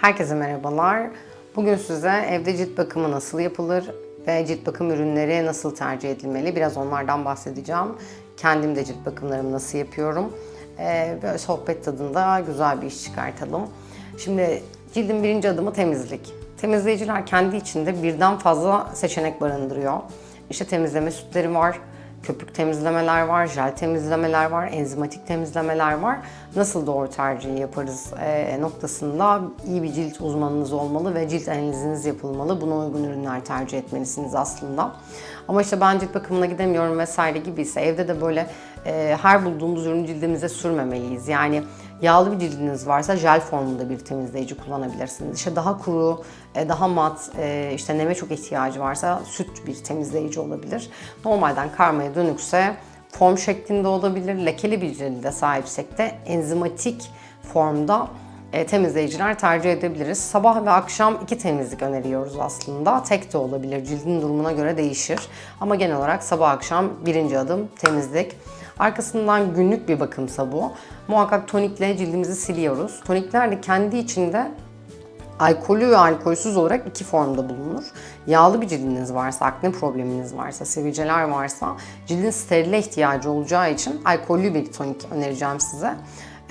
Herkese merhabalar. Bugün size evde cilt bakımı nasıl yapılır ve cilt bakım ürünleri nasıl tercih edilmeli biraz onlardan bahsedeceğim. Kendim de cilt bakımlarımı nasıl yapıyorum. Ee, böyle sohbet tadında güzel bir iş çıkartalım. Şimdi cildin birinci adımı temizlik. Temizleyiciler kendi içinde birden fazla seçenek barındırıyor. İşte temizleme sütleri var, köpük temizlemeler var, jel temizlemeler var, enzimatik temizlemeler var. Nasıl doğru tercihi yaparız e, noktasında iyi bir cilt uzmanınız olmalı ve cilt analiziniz yapılmalı. Buna uygun ürünler tercih etmelisiniz aslında. Ama işte ben cilt bakımına gidemiyorum vesaire gibiyse evde de böyle e, her bulduğumuz ürünü cildimize sürmemeliyiz. Yani Yağlı bir cildiniz varsa jel formunda bir temizleyici kullanabilirsiniz. İşte daha kuru, e, daha mat, e, işte neme çok ihtiyacı varsa süt bir temizleyici olabilir. Normalden karmaya dönükse form şeklinde olabilir. Lekeli bir cilde sahipsek de enzimatik formda e, temizleyiciler tercih edebiliriz. Sabah ve akşam iki temizlik öneriyoruz aslında. Tek de olabilir, cildin durumuna göre değişir. Ama genel olarak sabah akşam birinci adım temizlik. Arkasından günlük bir bakımsa bu. Muhakkak tonikle cildimizi siliyoruz. Tonikler de kendi içinde alkollü ve alkolsüz olarak iki formda bulunur. Yağlı bir cildiniz varsa, akne probleminiz varsa, sivilceler varsa cildin sterile ihtiyacı olacağı için alkollü bir tonik önereceğim size.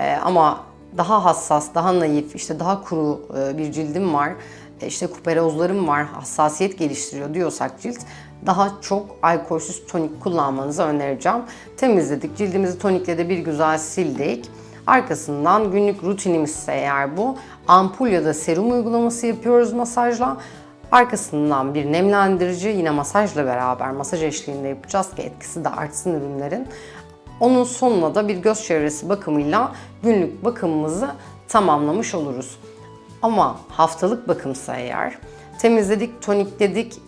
Ee, ama daha hassas, daha naif, işte daha kuru e, bir cildim var, e, işte kuperozlarım var, hassasiyet geliştiriyor diyorsak cilt daha çok alkolsüz tonik kullanmanızı önereceğim. Temizledik, cildimizi tonikle de bir güzel sildik. Arkasından günlük rutinimizse eğer bu ampul ya da serum uygulaması yapıyoruz masajla. Arkasından bir nemlendirici yine masajla beraber masaj eşliğinde yapacağız ki etkisi de artsın ürünlerin. Onun sonuna da bir göz çevresi bakımıyla günlük bakımımızı tamamlamış oluruz. Ama haftalık bakımsa eğer temizledik, tonikledik,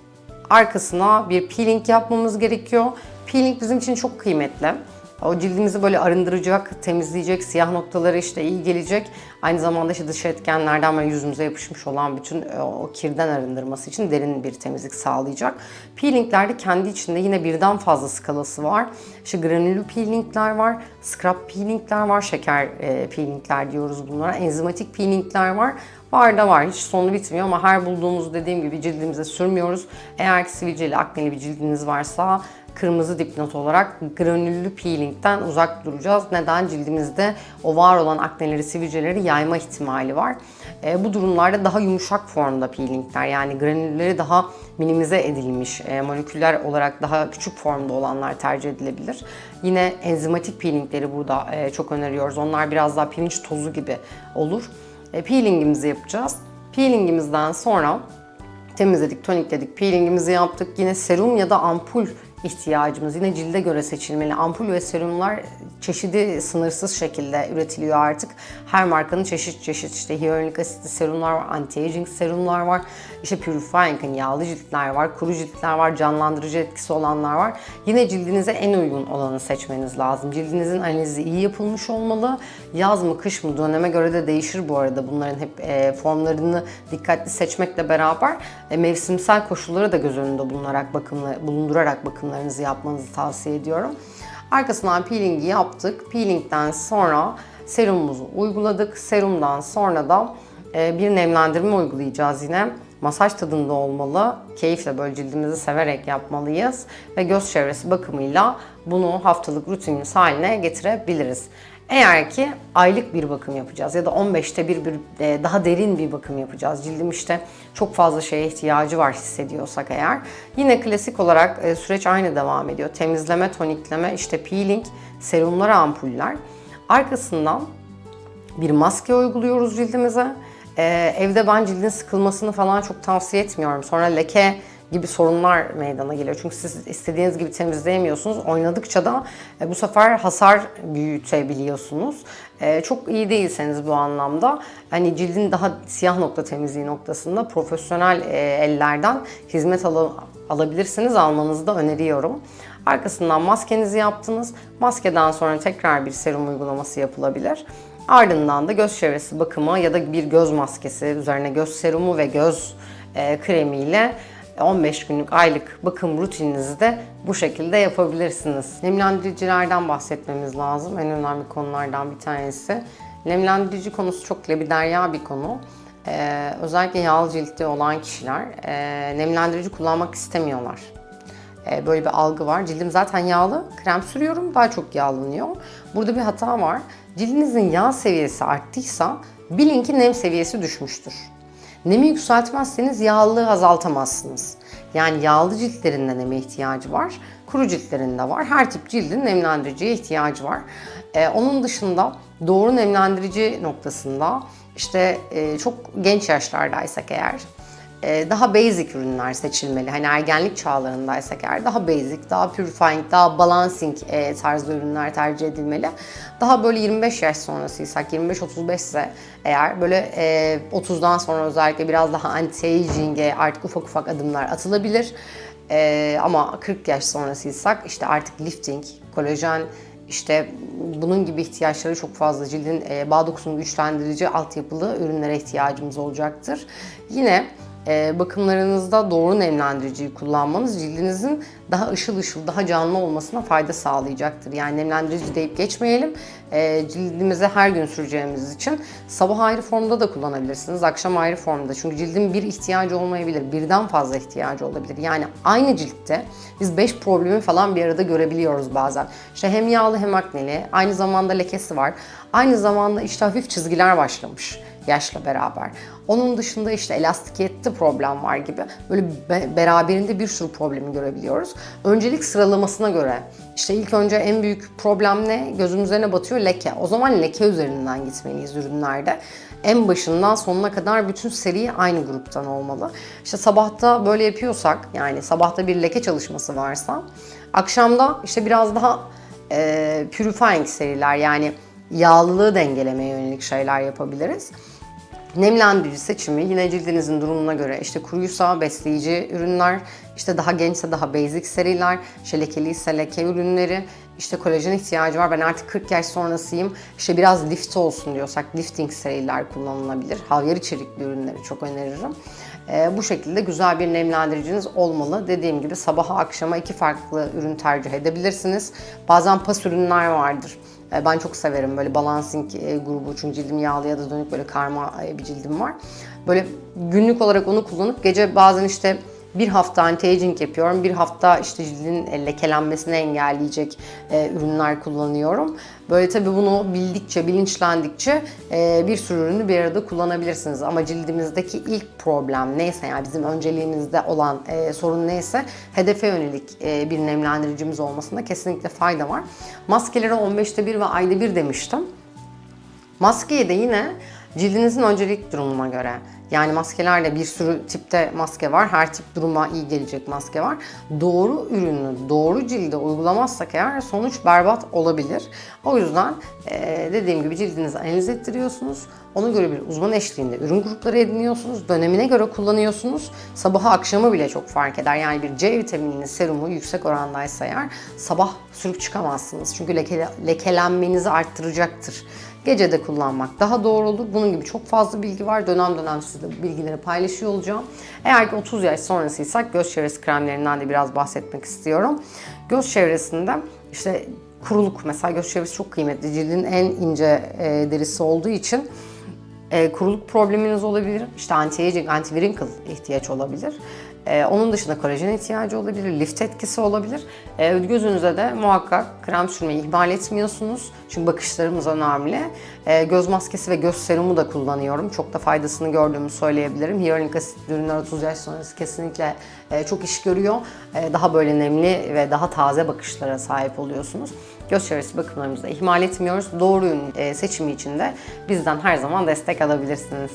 arkasına bir peeling yapmamız gerekiyor. Peeling bizim için çok kıymetli. O cildimizi böyle arındıracak, temizleyecek, siyah noktaları işte iyi gelecek. Aynı zamanda işte dış etkenlerden böyle yüzümüze yapışmış olan bütün e, o kirden arındırması için derin bir temizlik sağlayacak. Peelinglerde kendi içinde yine birden fazla skalası var. İşte granüllü peelingler var, scrub peelingler var, şeker e, peelingler diyoruz bunlara. Enzimatik peelingler var. Var da var. Hiç sonu bitmiyor ama her bulduğumuz dediğim gibi cildimize sürmüyoruz. Eğer ki sivilceli, akneli bir cildiniz varsa kırmızı dipnot olarak granüllü peelingden uzak duracağız. Neden? Cildimizde o var olan akneleri, sivilceleri yayma ihtimali var. E, bu durumlarda daha yumuşak formda peelingler yani granülleri daha minimize edilmiş, e, moleküller olarak daha küçük formda olanlar tercih edilebilir. Yine enzimatik peelingleri burada e, çok öneriyoruz. Onlar biraz daha pirinç tozu gibi olur. E, peelingimizi yapacağız. Peelingimizden sonra temizledik, tonikledik, peelingimizi yaptık. Yine serum ya da ampul ihtiyacımız yine cilde göre seçilmeli. Ampul ve serumlar çeşidi sınırsız şekilde üretiliyor artık. Her markanın çeşit çeşit işte hyaluronik asitli serumlar var, anti-aging serumlar var. İşte purifying yağlı ciltler var, kuru ciltler var, canlandırıcı etkisi olanlar var. Yine cildinize en uygun olanı seçmeniz lazım. Cildinizin analizi iyi yapılmış olmalı. Yaz mı kış mı döneme göre de değişir bu arada. Bunların hep e, formlarını dikkatli seçmekle beraber e, mevsimsel koşulları da göz önünde bulunarak bakımla, bulundurarak bakımlarınızı yapmanızı tavsiye ediyorum. Arkasından peelingi yaptık. Peelingden sonra serumumuzu uyguladık. Serumdan sonra da e, bir nemlendirme uygulayacağız yine. Masaj tadında olmalı. Keyifle böyle cildimizi severek yapmalıyız. Ve göz çevresi bakımıyla bunu haftalık rutinimiz haline getirebiliriz. Eğer ki aylık bir bakım yapacağız ya da 15'te bir, bir e, daha derin bir bakım yapacağız. Cildim işte çok fazla şeye ihtiyacı var hissediyorsak eğer. Yine klasik olarak e, süreç aynı devam ediyor. Temizleme, tonikleme, işte peeling, serumlar, ampuller. Arkasından bir maske uyguluyoruz cildimize. Ee, evde ben cildin sıkılmasını falan çok tavsiye etmiyorum. Sonra leke gibi sorunlar meydana geliyor. Çünkü siz istediğiniz gibi temizleyemiyorsunuz. Oynadıkça da e, bu sefer hasar büyütebiliyorsunuz. E, çok iyi değilseniz bu anlamda hani cildin daha siyah nokta temizliği noktasında profesyonel e, ellerden hizmet al alabilirsiniz. Almanızı da öneriyorum. Arkasından maskenizi yaptınız. Maskeden sonra tekrar bir serum uygulaması yapılabilir. Ardından da göz çevresi bakımı ya da bir göz maskesi üzerine göz serumu ve göz kremiyle 15 günlük aylık bakım rutininizi de bu şekilde yapabilirsiniz. Nemlendiricilerden bahsetmemiz lazım. En önemli konulardan bir tanesi. Nemlendirici konusu çok lebiderya bir konu. Ee, özellikle yağlı ciltte olan kişiler e, nemlendirici kullanmak istemiyorlar. Ee, böyle bir algı var. Cildim zaten yağlı, krem sürüyorum daha çok yağlanıyor. Burada bir hata var. Cildinizin yağ seviyesi arttıysa bilin ki nem seviyesi düşmüştür. Nemi yükseltmezseniz yağlılığı azaltamazsınız. Yani yağlı ciltlerinde neme ihtiyacı var, kuru ciltlerinde var. Her tip cildin nemlendiriciye ihtiyacı var. Ee, onun dışında doğru nemlendirici noktasında işte e, çok genç yaşlardaysak eğer daha basic ürünler seçilmeli. Hani ergenlik çağlarındaysak eğer daha basic, daha purifying, daha balancing e, tarzda ürünler tercih edilmeli. Daha böyle 25 yaş sonrasıysak, 25-35 ise eğer böyle e, 30'dan sonra özellikle biraz daha anti-aging'e artık ufak ufak adımlar atılabilir. E, ama 40 yaş sonrasıysak işte artık lifting, kolajen, işte bunun gibi ihtiyaçları çok fazla cildin e, bağ dokusunu güçlendirici altyapılı ürünlere ihtiyacımız olacaktır. Yine e, bakımlarınızda doğru nemlendiriciyi kullanmanız cildinizin daha ışıl ışıl, daha canlı olmasına fayda sağlayacaktır. Yani nemlendirici deyip geçmeyelim. E, cildimize her gün süreceğimiz için sabah ayrı formda da kullanabilirsiniz, akşam ayrı formda. Çünkü cildin bir ihtiyacı olmayabilir, birden fazla ihtiyacı olabilir. Yani aynı ciltte biz 5 problemi falan bir arada görebiliyoruz bazen. İşte hem yağlı hem akneli, aynı zamanda lekesi var. Aynı zamanda işte hafif çizgiler başlamış yaşla beraber. Onun dışında işte elastikiyette problem var gibi böyle be- beraberinde bir sürü problemi görebiliyoruz. Öncelik sıralamasına göre işte ilk önce en büyük problem ne? Gözümüze ne batıyor? Leke. O zaman leke üzerinden gitmeliyiz ürünlerde. En başından sonuna kadar bütün seri aynı gruptan olmalı. İşte sabahta böyle yapıyorsak yani sabahta bir leke çalışması varsa akşamda işte biraz daha e, purifying seriler yani yağlılığı dengelemeye yönelik şeyler yapabiliriz. Nemlendirici seçimi yine cildinizin durumuna göre işte kuruysa besleyici ürünler, işte daha gençse daha basic seriler, işte lekeliyse leke ürünleri, işte kolajen ihtiyacı var. Ben artık 40 yaş sonrasıyım. İşte biraz lift olsun diyorsak lifting seriler kullanılabilir. Havyar içerikli ürünleri çok öneririm. Ee, bu şekilde güzel bir nemlendiriciniz olmalı. Dediğim gibi sabaha akşama iki farklı ürün tercih edebilirsiniz. Bazen pas ürünler vardır. E, Ben çok severim böyle balancing e, grubu çünkü cildim yağlı ya da dönük böyle karma e, bir cildim var. Böyle günlük olarak onu kullanıp gece bazen işte bir hafta anti-aging yapıyorum, bir hafta işte cildin e, lekelenmesini engelleyecek e, ürünler kullanıyorum. Böyle tabii bunu bildikçe, bilinçlendikçe e, bir sürü ürünü bir arada kullanabilirsiniz. Ama cildimizdeki ilk problem neyse yani bizim önceliğimizde olan e, sorun neyse hedefe yönelik e, bir nemlendiricimiz olmasında kesinlikle fayda var. Maskelere 15'te 1 ve ayda 1 demiştim. Maskeye de yine cildinizin öncelik durumuna göre yani maskelerle bir sürü tipte maske var. Her tip duruma iyi gelecek maske var. Doğru ürünü doğru cilde uygulamazsak eğer sonuç berbat olabilir. O yüzden eee, dediğim gibi cildinizi analiz ettiriyorsunuz. Ona göre bir uzman eşliğinde ürün grupları ediniyorsunuz. Dönemine göre kullanıyorsunuz. Sabahı akşamı bile çok fark eder. Yani bir C vitamininin serumu yüksek orandaysa eğer sabah sürüp çıkamazsınız. Çünkü leke, lekelenmenizi arttıracaktır. Gece de kullanmak daha doğru olur. Bunun gibi çok fazla bilgi var. Dönem dönem sizle bilgileri paylaşıyor olacağım. Eğer ki 30 yaş sonrasıysak göz çevresi kremlerinden de biraz bahsetmek istiyorum. Göz çevresinde işte kuruluk mesela göz çevresi çok kıymetli. Cildin en ince e, derisi olduğu için e, kuruluk probleminiz olabilir. İşte anti-aging, anti-wrinkle ihtiyaç olabilir. E, onun dışında kolajen ihtiyacı olabilir, lift etkisi olabilir. E, gözünüze de muhakkak krem sürmeyi ihmal etmiyorsunuz. Çünkü bakışlarımız önemli. E, göz maskesi ve göz serumu da kullanıyorum. Çok da faydasını gördüğümü söyleyebilirim. Hyaluronik asit ürünler 30 yaş sonrası kesinlikle e, çok iş görüyor. Daha böyle nemli ve daha taze bakışlara sahip oluyorsunuz. Göz çevresi bakımlarımızı da ihmal etmiyoruz. Doğru ürün e, seçimi için de bizden her zaman destek alabilirsiniz.